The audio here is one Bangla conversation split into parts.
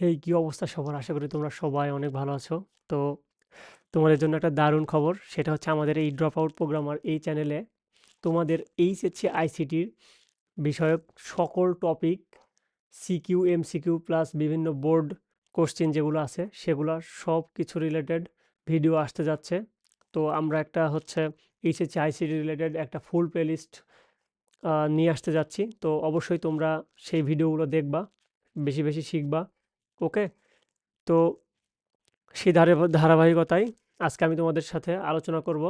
এই কি অবস্থা সবার? আশা করি তোমরা সবাই অনেক ভালো আছো। তো তোমাদের জন্য একটা দারুণ খবর। সেটা হচ্ছে আমাদের এই ড্রপ আউট প্রোগ্রামার এই চ্যানেলে তোমাদের এইচএসসি আইসিটির বিষয়ক সকল topic CQ, M CQ plus বিভিন্ন বোর্ড কোশ্চেন যেগুলো আছে সেগুলা সব কিছু রিলেটেড ভিডিও আসতে যাচ্ছে। তো আমরা একটা হচ্ছে এইচএসসি আইসিটি রিলেটেড একটা ফুল প্লেলিস্ট নিয়ে আসতে যাচ্ছি। তো অবশ্যই তোমরা সেই ভিডিওগুলো দেখবা। বেশি, বেশি শিখবা। ওকে? তো সেই ধারে ধারাবাহিকতায় আজকে আমি তোমাদের সাথে আলোচনা করব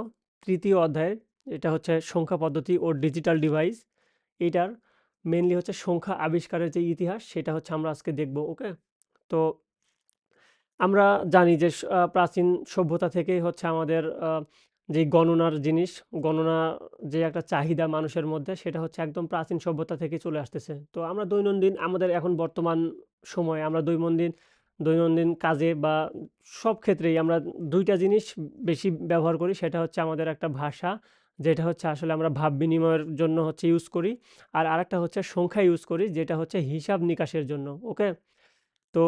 ৩য় অধ্যায়ের এটা হচ্ছে সংখ্যা পদ্ধতি ও ডিজিটাল ডিভাইস। এইটার মেইনলি হচ্ছে সংখ্যা আবিষ্কারের যে ইতিহাস, সেটা হচ্ছে আমরা আজকে দেখব। ওকে? তো আমরা জানি যে প্রাচীন সভ্যতা থেকেই হচ্ছে আমাদের যেই গণনার জিনিস, গণনা যে একটা চাহিদা মানুষের মধ্যে সেটা হচ্ছে একদম প্রাচীন সভ্যতা থেকে চলে আসতেছে। তো আমরা দৈনন্দিন আমাদের এখন বর্তমান সময়ে আমরা দৈনন্দিন দৈনন্দিন কাজে বা সব ক্ষেত্রেই আমরা দুইটা জিনিস বেশি ব্যবহার করি। সেটা হচ্ছে আমাদের একটা ভাষা, যেটা হচ্ছে আসলে আমরা ভাব বিনিময়ের জন্য হচ্ছে ইউজ করি। আর আরেকটা হচ্ছে সংখ্যা ইউজ করি যেটা হচ্ছে হিসাব নিকাশের জন্য। ওকে? তো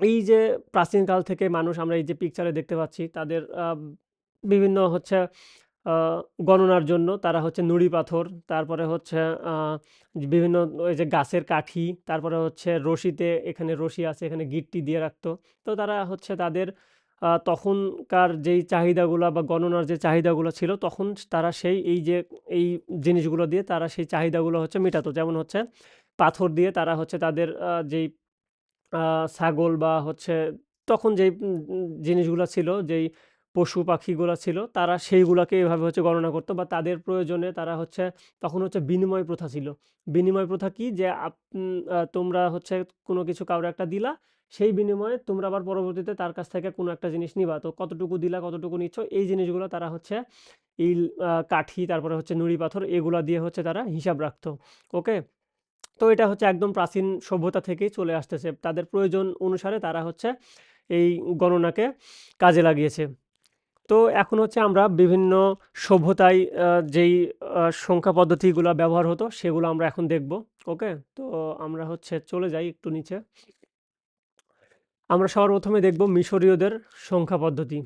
এই যে প্রাচীনকাল থেকে মানুষ আমরা এই যে পিকচারে দেখতে পাচ্ছি তাদের বিভিন্ন হচ্ছে গণনার জন্য তারা হচ্ছে নুড়ি পাথর, তারপরে হচ্ছে বিভিন্ন ওই যে গাছের কাঠি, তারপরে হচ্ছে রশিতে এখানে রশি আছে, এখানে গিট্টি দিয়ে রাখতো। তো তারা হচ্ছে তাদের তখনকার যেই চাহিদাগুলো বা গণনার যে চাহিদাগুলো ছিল তখন তারা সেই এই যে এই জিনিসগুলো দিয়ে তারা সেই চাহিদাগুলো হচ্ছে মেটাতো। যেমন হচ্ছে পাথর দিয়ে তারা হচ্ছে তাদের যেই ছাগল বা হচ্ছে তখন যেই উম ছিল, যেই পশু-পাখিগুলা ছিল তারা সেইগুলাকে এভাবে হচ্ছে গণনা করতো বা তাদের প্রয়োজনে তারা হচ্ছে তখন হচ্ছে বিনিময় প্রথা ছিল। বিনিময় প্রথা কি? যে তোমরা হচ্ছে কোনো কিছু কাউরে একটা দিলা, সেই বিনিময়ে তোমরা আবার পরবর্তীতে তার কাছ থেকে কোনো একটা জিনিস নিবা। তো কতটুকু দিলা, কতটুকু নিচ্ছ এই জিনিসগুলো তারা হচ্ছে ইল কাঠি তারপরে হচ্ছে নুড়ি পাথর এগুলা দিয়ে হচ্ছে তারা হিসাব রাখতো। ওকে? তো এটা হচ্ছে একদম প্রাচীন সভ্যতা থেকেই চলে আসতেছে। তাদের প্রয়োজন অনুসারে তারা হচ্ছে এই গণনাকে কাজে লাগিয়েছে। তো এখন হচ্ছে আমরা বিভিন্ন সভ্যতায় যেই সংখ্যা পদ্ধতিগুলো ব্যবহার হতো, সেগুলো আমরা এখন দেখব। ওকে? তো আমরা হচ্ছে চলে যাই একটু নিচে। আমরা সবার ১ম এ দেখব মিশরীয়দের সংখ্যা পদ্ধতি।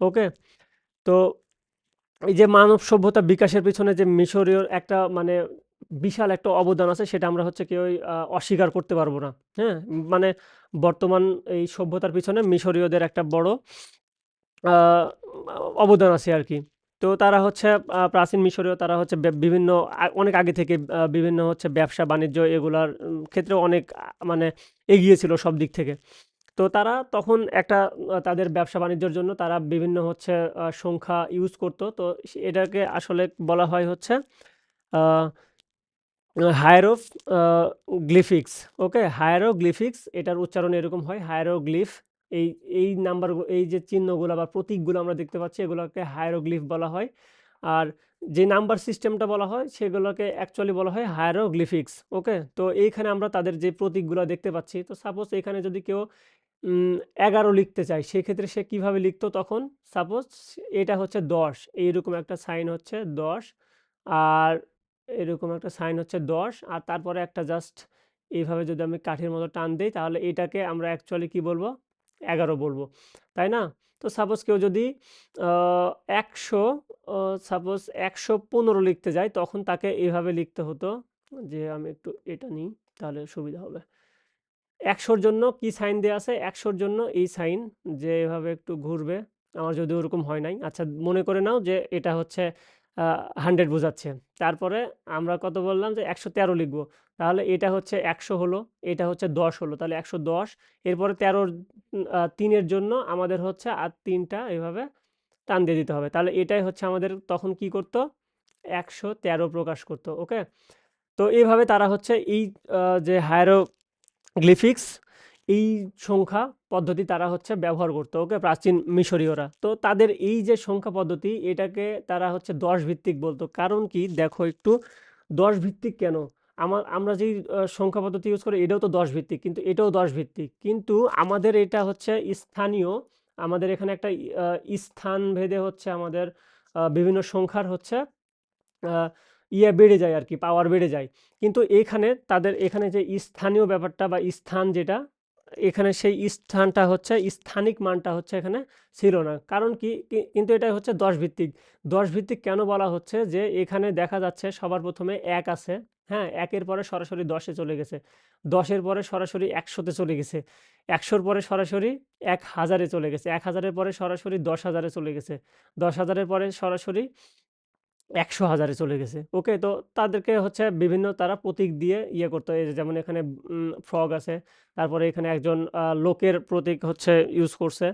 ওকে? তো এই যে মানব সভ্যতা বিকাশের পিছনে যে মিশরীয়র একটা মানে বিশাল একটা অবদান আছে, সেটা আমরা হচ্ছে কেউই, আ, অস্বীকার করতে পারব না। হ্যাঁ? মানে বর্তমান এই সভ্যতার পিছনে মিশরীয়দের একটা বড় অবদান আছে আর কি তো তারা হচ্ছে প্রাচীন মিশরীয়, তারা হচ্ছে বিভিন্ন অনেক আগে থেকে বিভিন্ন হচ্ছে ব্যবসা-বাণিজ্য এগুলার, উম ক্ষেত্রে অনেক মানে এগিয়ে ছিল সব দিক থেকে। তো তারা তখন একটা তাদের ব্যবসা-বাণিজ্যের জন্য তারা বিভিন্ন হচ্ছে সংখ্যা ইউজ করতো। তো এটাকে আসলে বলা হয় হচ্ছে হায়ারোফ গ্লিফিক্স। ওকে? হায়ারোগ্লিফিক্স, এটার উচ্চারণ এরকম হয়, হায়ারোগ্লিফ। এই এই নাম্বারগু এই যে চিহ্নগুলো বা প্রতীকগুলো আমরা দেখতে পাচ্ছি, এগুলোকে হায়ারোগ্লিফ বলা হয়। আর যে নাম্বার সিস্টেমটা বলা হয়, সেগুলোকে অ্যাকচুয়ালি বলা হয় হায়ারোগ্লিফিক্স। ওকে? তো এইখানে আমরা তাদের যে প্রতীকগুলো দেখতে পাচ্ছি, তো সাপোজ এখানে যদি কেউ এগারো লিখতে চায়, সেক্ষেত্রে সে কীভাবে লিখতো তখন? সাপোজ এটা হচ্ছে ১০ এইরকম একটা সাইন হচ্ছে ১০ আর এরকম একটা সাইন হচ্ছে ১০ আর তারপরে একটা জাস্ট এইভাবে যদি আমি কাঠির মতো টান দিই, তাহলে এটাকে আমরা অ্যাকচুয়ালি কি বলব? ১১ বলব। তাই না? তো সাপোজ কেউ যদি একশো ১০০ ও সাপোজ ১১৫ লিখতে যায়, তখন তাকে এভাবে লিখতে হতো যে, আমি একটু এটা নিই, তাহলে সুবিধা হবে। একশোর জন্য কি সাইন দেওয়া আছে? একশোর জন্য এই সাইন যে, এভাবে একটু ঘুরবে। আমার যদি ওরকম হয় নাই। আচ্ছা মনে করে নাও যে, এটা হচ্ছে ১০০ বোঝাচ্ছে। তারপরে আমরা কত বললাম যে ১১৩ লিখব। তাহলে এটা হচ্ছে ১০০ হলো, এটা হচ্ছে ১০ হলো। তাহলে ১১০ এরপরে ১৩ উম আ ৩ এর জন্য আমাদের হচ্ছে আর তিনটা এভাবে টান দিয়ে দিতে হবে। তাহলে এটাই হচ্ছে আমাদের তখন কি করত? ১১৩ প্রকাশ করত। ওকে? তো এভাবে তারা হচ্ছে এই যে হায়ারোগ্লিফিক্স এই সংখ্যা পদ্ধতি তারা হচ্ছে ব্যবহার করতো, ওকে? প্রাচীন মিশরীয়রা। তো তাদের এই যে সংখ্যা পদ্ধতি, এটাকে তারা হচ্ছে ১০ ভিত্তিক বলতো কারণ কি? দেখো একটু ১০ ভিত্তিক কেন? আমার আমরা যেই সংখ্যা পদ্ধতি ইউজ করি, এটাও তো ১০ ভিত্তিক। কিন্তু এটাও ১০ ভিত্তিক। কিন্তু আমাদের এটা হচ্ছে স্থানীয়। আমাদের এখানে একটা স্থান ভেদে হচ্ছে আমাদের বিভিন্ন সংখ্যার হচ্ছে ইয়ে বেড়ে যায় আর কি পাওয়ার বেড়ে যায় কিন্তু এখানে তাদের, এখানে যে স্থানীয় ব্যাপারটা বা স্থান যেটা এখানে সেই স্থানটা হচ্ছে, স্থানিক মানটা হচ্ছে এখানে ছিল না। কারণ কি? কিন্তু এটা হচ্ছে দশ ভিত্তিক দশ ভিত্তিক কেন বলা হচ্ছে? যে এখানে দেখা যাচ্ছে সবার প্রথমে এক আছে হ্যাঁ? একের পরে সরাসরি দশে চলে গেছে। দশের পরে সরাসরি একশোতে চলে গেছে। একশোর পরে সরাসরি এক হাজারে চলে গেছে। এক হাজারের পরে সরাসরি দশ হাজারে চলে গেছে। দশ হাজারের পরে সরাসরি একশো হাজারে চলে গেছে। ওকে তো তাদেরকে হচ্ছে বিভিন্ন তারা প্রতীক দিয়ে ইয়ে করতো। এই যেমন এখানে ফ্রগ আছে, তারপরে এখানে একজন লোকের প্রতীক হচ্ছে ইউজ করছে।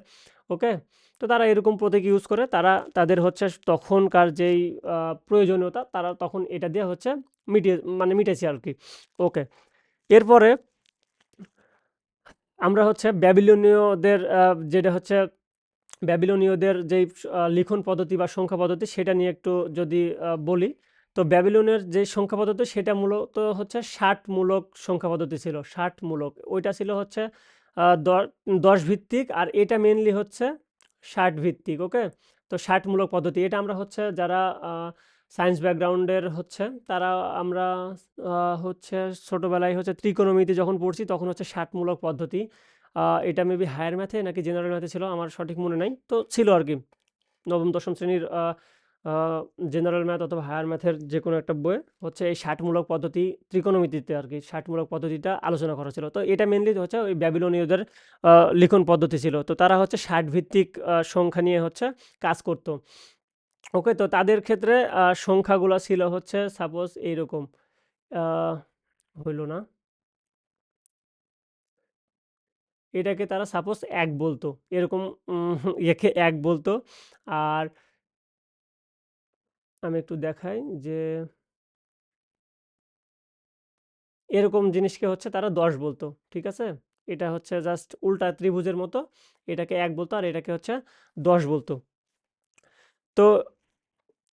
ওকে তো তারা এরকম প্রতীক ইউজ করে, তারা তাদের হচ্ছে তখনকার যেই প্রয়োজনীয়তা, তারা তখন এটা দিয়ে হচ্ছে মিটিয়ে মানে মিটেছে আর কি ওকে এরপরে আমরা হচ্ছে ব্যাবিলনীয়দের যেটা হচ্ছে ব্যাবিলনীয়দের যেই লিখন পদ্ধতি বা সংখ্যা পদ্ধতি সেটা নিয়ে একটু যদি বলি, তো ব্যাবিলনের যে সংখ্যা পদ্ধতি সেটা মূলত হচ্ছে ষাটমূলক সংখ্যা পদ্ধতি ছিল ষাটমূলক ওইটা ছিল হচ্ছে দশ ভিত্তিক আর এটা মেনলি হচ্ছে ষাট ভিত্তিক, ওকে? তো ষাটমূলক পদ্ধতি, এটা আমরা হচ্ছে যারা সায়েন্স ব্যাকগ্রাউন্ডের হচ্ছে তারা আমরা হচ্ছে ছোটোবেলায় হচ্ছে ত্রিকোণমিতি যখন পড়ছি তখন হচ্ছে ষাটমূলক পদ্ধতি। এটা মেবি হায়ার ম্যাথে নাকি জেনারেল ম্যাথে ছিল, আমার সঠিক মনে নাই। তো ছিল আর কি নবম, দশম শ্রেণির জেনারেল ম্যাথ অথবা হায়ার ম্যাথের যে কোনো একটা বইয়ে হচ্ছে এই ষাটমূলক পদ্ধতি, ত্রিকোণমিতিতে আর কি ষাটমূলক পদ্ধতিটা আলোচনা করা ছিল। তো এটা মেনলি হচ্ছে ওই ব্যাবিলনীয়দের লিখন পদ্ধতি ছিল। তো তারা হচ্ছে ষাট ভিত্তিক সংখ্যা নিয়ে হচ্ছে কাজ করতো। ওকে, তো তাদের ক্ষেত্রে সংখ্যাগুলো ছিল হচ্ছে সাপোজ এইরকম হইল না। এটাকে তারা সাপোজ এক বলতো। এরকম একে এক বলতো। আর আমি একটু দেখাই যে এরকম জিনিসকে হচ্ছে তারা দশ বলতো, ঠিক আছে? এটা হচ্ছে জাস্ট উল্টা ত্রিভুজের মতো। এটাকে এক বলতো আর এটাকে হচ্ছে দশ বলতো। তো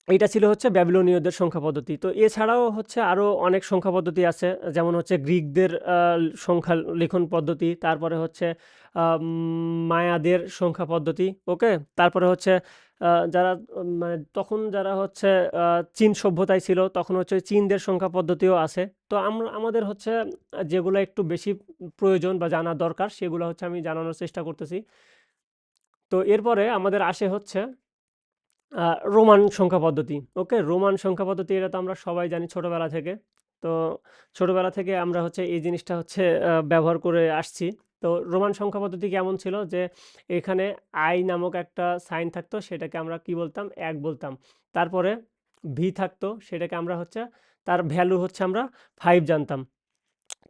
এইটা ছিল হচ্ছে ব্যাবিলনীয়দের সংখ্যা পদ্ধতি। তো এছাড়াও হচ্ছে আরও অনেক সংখ্যা পদ্ধতি আছে, যেমন হচ্ছে গ্রিকদের সংখ্যা লিখন পদ্ধতি, তারপরে হচ্ছে মায়াদের সংখ্যা পদ্ধতি, ওকে? তারপরে হচ্ছে যারা মানে তখন যারা হচ্ছে চীন সভ্যতায় ছিল, তখন হচ্ছে চীনদের সংখ্যা পদ্ধতিও আছে। তো আমরা, আমাদের হচ্ছে যেগুলো একটু বেশি প্রয়োজন বা জানা দরকার, সেগুলো হচ্ছে আমি জানানোর চেষ্টা করতেছি। তো এরপরে আমাদের আসে হচ্ছে রোমান সংখ্যা পদ্ধতি, ওকে? রোমান সংখ্যা পদ্ধতি এটা তো আমরা সবাই জানি ছোটবেলা থেকে। তো ছোটবেলা থেকে আমরা হচ্ছে এই জিনিসটা হচ্ছে ব্যবহার করে আসছি। তো রোমান সংখ্যা পদ্ধতি কেমন ছিল? যে এখানে আই নামক একটা সাইন থাকতো, সেটাকে আমরা কি বলতাম? এক বলতাম। তারপরে ভি থাকতো, সেটাকে আমরা হচ্ছে, তার ভ্যালু হচ্ছে আমরা ফাইভ জানতাম।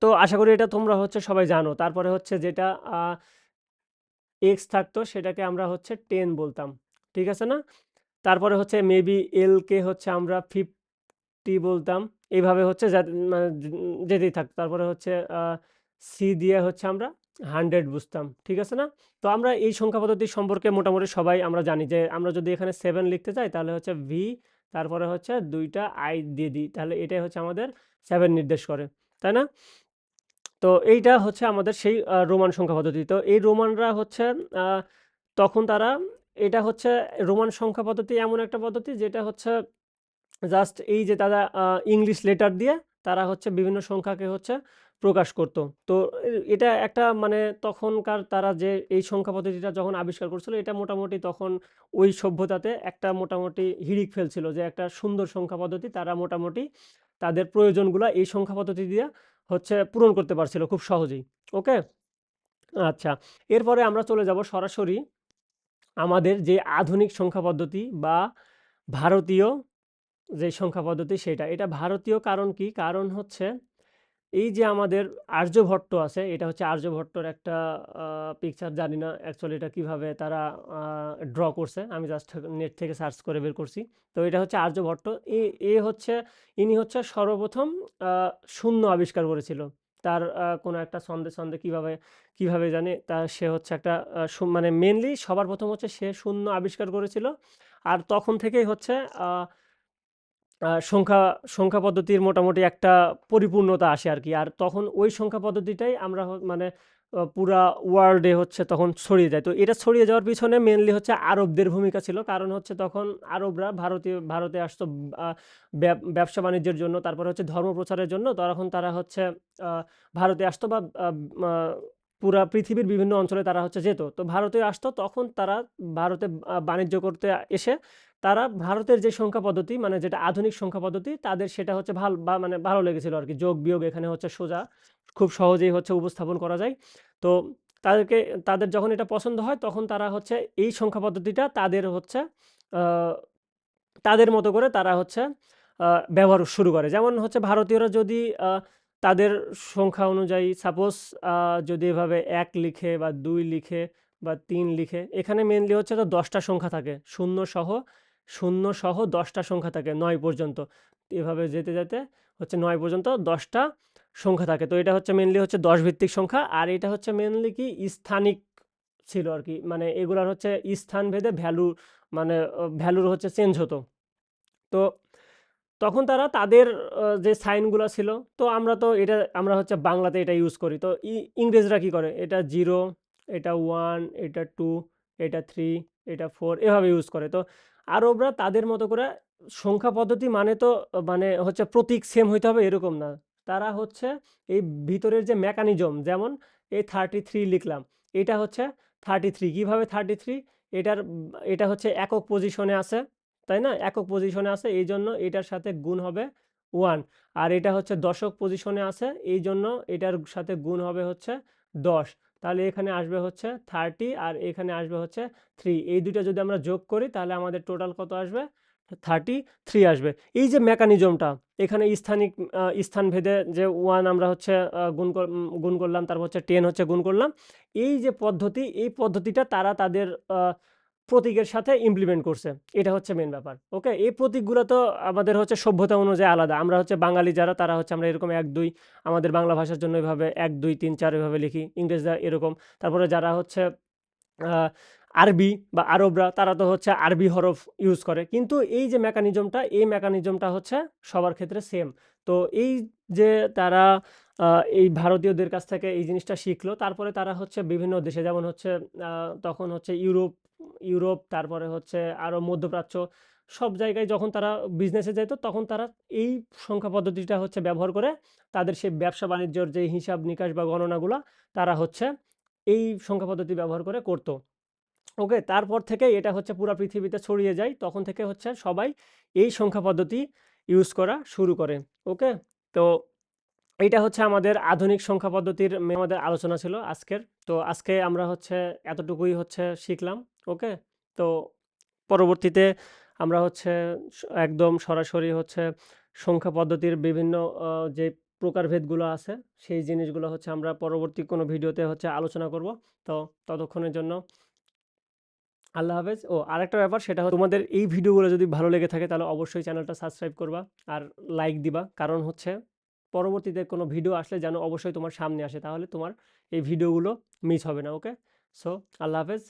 তো আশা করি এটা তোমরা হচ্ছে সবাই জানো। তারপরে হচ্ছে যেটা এক্স থাকতো, সেটাকে আমরা হচ্ছে টেন বলতাম। ঠিক আছে না? তারপরে হচ্ছে মেবি এলকে হচ্ছে আমরা ফিফটি বলতাম। এইভাবে হচ্ছে মানে যেতেই থাকতো তারপরে হচ্ছে সি দিয়ে হচ্ছে আমরা হান্ড্রেড বুঝতাম। ঠিক আছে না? তো আমরা এই সংখ্যা পদ্ধতি সম্পর্কে মোটামুটি সবাই আমরা জানি যে, আমরা যদি এখানে সেভেন লিখতে চাই তাহলে হচ্ছে ভি তারপরে হচ্ছে দুইটা আই দিয়ে দিই। তাহলে এটাই হচ্ছে আমাদের সেভেন নির্দেশ করে। তাই না? তো এইটা হচ্ছে আমাদের সেই রোমান সংখ্যা পদ্ধতি। তো এই রোমানরা হচ্ছে তখন তারা এটা হচ্ছে রোমান সংখ্যা পদ্ধতি এমন একটা পদ্ধতি যেটা হচ্ছে জাস্ট এই যে তারা ইংলিশ লেটার দিয়ে তারা হচ্ছে বিভিন্ন সংখ্যাকে হচ্ছে প্রকাশ করতো। তো এটা একটা মানে তখনকার তারা যে এই সংখ্যা পদ্ধতিটা যখন আবিষ্কার করছিল, এটা মোটামুটি তখন ওই সভ্যতাতে একটা মোটামুটি হিড়িক ফেলছিল যে একটা সুন্দর সংখ্যা পদ্ধতি তারা মোটামুটি তাদের প্রয়োজনগুলো এই সংখ্যা পদ্ধতি দিয়ে হচ্ছে পূরণ করতে পারছিল খুব সহজেই। ওকে? আচ্ছা এরপরে আমরা চলে যাব সরাসরি আমাদের যে আধুনিক সংখ্যা পদ্ধতি বা ভারতীয় যে সংখ্যা পদ্ধতি সেটা, এটা ভারতীয় কারণ কি? কারণ হচ্ছে এই যে আমাদের আর্যভট্ট আছে, এটা হচ্ছে আর্যভট্টর একটা পিকচার জানি না অ্যাকচুয়ালি এটা কীভাবে তারা ড্র করছে। আমি জাস্ট নেট থেকে সার্চ করে বের করছি। তো এটা হচ্ছে আর্যভট্ট এ হচ্ছে, ইনি হচ্ছে সর্বপ্রথম শূন্য আবিষ্কার করেছিল। তার কোনো একটা ছন্দে ছন্দে কীভাবে কীভাবে জানে, তা সে হচ্ছে একটা মানে মেনলি সবার প্রথম হচ্ছে সে শূন্য আবিষ্কার করেছিল। আর তখন থেকেই হচ্ছে সংখ্যা সংখ্যা পদ্ধতির মোটামুটি একটা পরিপূর্ণতা আসে আর কি। আর তখন ওই সংখ্যা পদ্ধতিটাই আমরা মানে পুরা ওয়ার্ল্ডে হচ্ছে তখন ছড়িয়ে যায়। তো এটা ছড়িয়ে যাওয়ার পিছনে মেনলি হচ্ছে আরবদের ভূমিকা ছিল। কারণ হচ্ছে তখন আরবরা ভারতীয় ভারতে আসতো ব্যবসা-বাণিজ্যের জন্য, তারপরে হচ্ছে ধর্ম প্রচারের জন্য। তখন তারা হচ্ছে ভারতে আসতো বা পুরা পৃথিবীর বিভিন্ন অঞ্চলে তারা হচ্ছে যেত। তো ভারতে আসতো তখন তারা ভারতে বাণিজ্য করতে এসে তারা ভারতের যে সংখ্যা পদ্ধতি মানে যেটা আধুনিক সংখ্যা পদ্ধতি তাদের সেটা হচ্ছে ভালো বা মানে ভালো লেগেছিল আরকি। যোগ-বিয়োগ এখানে হচ্ছে সোজা খুব সহজেই হচ্ছে উপস্থাপন করা যায়। তো তাদেরকে তাদের যখন এটা পছন্দ হয় তখন তারা হচ্ছে এই সংখ্যা পদ্ধতিটা তাদের হচ্ছে তাদের মতো করে তারা হচ্ছে ব্যবহার শুরু করে। যেমন হচ্ছে ভারতীয়রা যদি তাদের সংখ্যা অনুযায়ী সাপোজ যদি এভাবে এক লিখে বা দুই লিখে বা তিন লিখে, এখানে মেনলি হচ্ছে তো দশটা সংখ্যা থাকে। শূন্য সহ, শূন্য সহ দশটা সংখ্যা থাকে নয় পর্যন্ত। এভাবে যেতে, যেতে হচ্ছে নয় পর্যন্ত দশটা সংখ্যা থাকে। তো এটা হচ্ছে মেনলি হচ্ছে ১০ ভিত্তিক সংখ্যা। আর এটা হচ্ছে মেনলি কি স্থানিক ছিল আর কি মানে এগুলার হচ্ছে স্থানভেদে ভ্যালু মানে ভ্যালুর হচ্ছে চেঞ্জ হতো। তো তখন তারা তাদের যে সাইনগুলো ছিল, তো আমরা তো এটা আমরা হচ্ছে বাংলাতে এটা ইউজ করি। তো ইংরেজরা কি করে? এটা জিরো এটা ওয়ান এটা টু এটা থ্রি এটা ফোর এভাবে ইউজ করে। তো আরবরা তাদের মতো করে সংখ্যা পদ্ধতি মানে তো মানে হচ্ছে প্রতীক সেম হইতে হবে এরকম না। তারা হচ্ছে এই ভিতরের যে মেকানিজম যেমন এই 33 লিখলাম। এটা হচ্ছে থার্টি থ্রি কীভাবে থার্টি থ্রি এটার, এটা হচ্ছে একক পজিশনে আছে। তাই না? একক পজিশনে আছে, এই জন্য এটার সাথে গুণ হবে ওয়ান আর এটা হচ্ছে দশক পজিশনে আছে। এই জন্য এটার সাথে গুণ হবে হচ্ছে ১০। তাহলে এখানে আসবে হচ্ছে 30 আর এখানে আসবে হচ্ছে থ্রি এই দুইটা যদি আমরা যোগ করি তাহলে আমাদের টোটাল কত আসবে? 33 আসবে। এই যে মেকানিজমটা এখানে স্থানিক স্থান স্থানভেদে যে ওয়ান আমরা হচ্ছে গুণ গুণ করলাম, তারপর হচ্ছে টেন হচ্ছে গুণ করলাম। এই যে পদ্ধতি, এই পদ্ধতিটা তারা তাদের প্রতীকের সাথে ইমপ্লিমেন্ট করছে। এটা হচ্ছে মেন ব্যাপার। ওকে? এই প্রতীকগুলো তো আমাদের হচ্ছে সভ্যতা অনুযায়ী আলাদা। আমরা হচ্ছে বাঙালি যারা তারা হচ্ছে আমরা এরকম ১, ২ আমাদের বাংলা ভাষার জন্য এভাবে ১, ২, ৩, ৪ এভাবে লিখি। ইংরেজরা এরকম। তারপরে যারা হচ্ছে আরবি বা আরবরা তারা তো হচ্ছে আরবি হরফ ইউজ করে। কিন্তু এই যে মেকানিজমটা, এই মেকানিজমটা হচ্ছে সবার ক্ষেত্রে সেম। তো এই যে তারা এই ভারতীয়দের কাছ থেকে এই জিনিসটা শিখলো। তারপরে তারা হচ্ছে বিভিন্ন দেশে যেমন হচ্ছে তখন হচ্ছে ইউরোপ ইউরোপ, তারপরে হচ্ছে আরও মধ্যপ্রাচ্য, সব জায়গায় যখন তারা বিজনেসে যেত তখন তারা এই সংখ্যা পদ্ধতিটা হচ্ছে ব্যবহার করে তাদের সেই ব্যবসা-বাণিজ্যর যে হিসাব-নিকাশ বা গণনাগুলো তারা হচ্ছে এই সংখ্যা পদ্ধতি ব্যবহার করে করত। ওকে? তারপর থেকে এটা হচ্ছে পুরা পৃথিবীতে ছড়িয়ে যায়। তখন থেকে হচ্ছে সবাই এই সংখ্যা পদ্ধতি ইউজ করা শুরু করে। ওকে? তো এটা হচ্ছে আমাদের আধুনিক সংখ্যা পদ্ধতির আমাদের আলোচনা ছিল আজকের। তো আজকে আমরা হচ্ছে এতটুকুই হচ্ছে শিখলাম। ওকে? তো পরবর্তীতে আমরা হচ্ছে একদম সরাসরি হচ্ছে সংখ্যা পদ্ধতির বিভিন্ন যে প্রকারভেদগুলো আছে, সেই জিনিসগুলো হচ্ছে আমরা পরবর্তী কোনো ভিডিওতে হচ্ছে আলোচনা করব। তো ততক্ষণের জন্য আল্লাহ হাফেজ। ও, আরেকটা ব্যাপার সেটা তোমাদের এই ভিডিওগুলো যদি ভালো লেগে থাকে তাহলে অবশ্যই চ্যানেলটা সাবস্ক্রাইব করবা আর লাইক দিবা। কারণ হচ্ছে পরবর্তীতে কোনো ভিডিও আসলে যেন অবশ্যই তোমার সামনে আসে। তাহলে তোমার এই ভিডিওগুলো মিস হবে না। ওকে? সো, আল্লাহ হাফেজ।